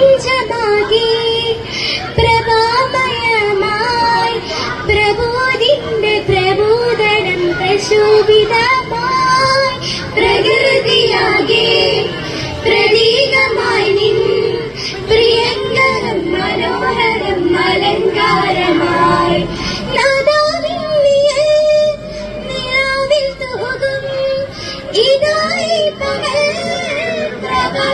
പ്രപഞ്ചമാകെ പ്രബോധിന്റെ പ്രബോധനം പ്രകൃതിയാകെ നിൻ മനോഹരം അലങ്കാരമായി ഇതായി പകൽ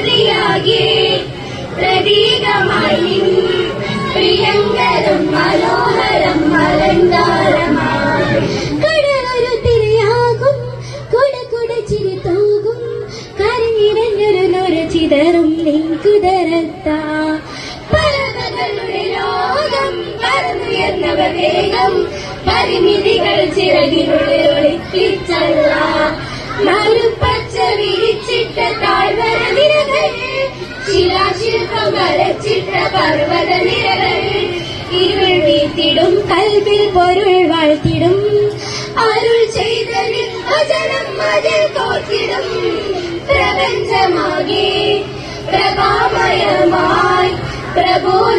പ്രകൃതിയാകെ പ്രതീകമായി പ്രിയങ്കരം മനോഹരം അലങ്കാരമായി. കടലൊരു തിരയാകും കുട കുട ചിരി തൂകും കരഞ്ഞിരഞ്ഞൊരു നൊര ചിതറും നിൻകുതരത്ത പരതകളുടെ ലോകം വേഗം പരിമിതികൾ ചിറകിനുള്ളിൽ ഒളിപ്പിച്ചല്ല. മറുപച്ച വിരിച്ചിട്ട വരച്ചിട്ട പർവത നിരകൾ ഇരുൾ വീത്തിടും കൽവിൽ പൊരുൾ വാഴ്ത്തിടും. അരുൾ ചെയ്തതിൽ വചനം അതിൽ കോർത്തിടും പ്രപഞ്ചമാകെ പ്രഭാമയമായി പ്രബോധി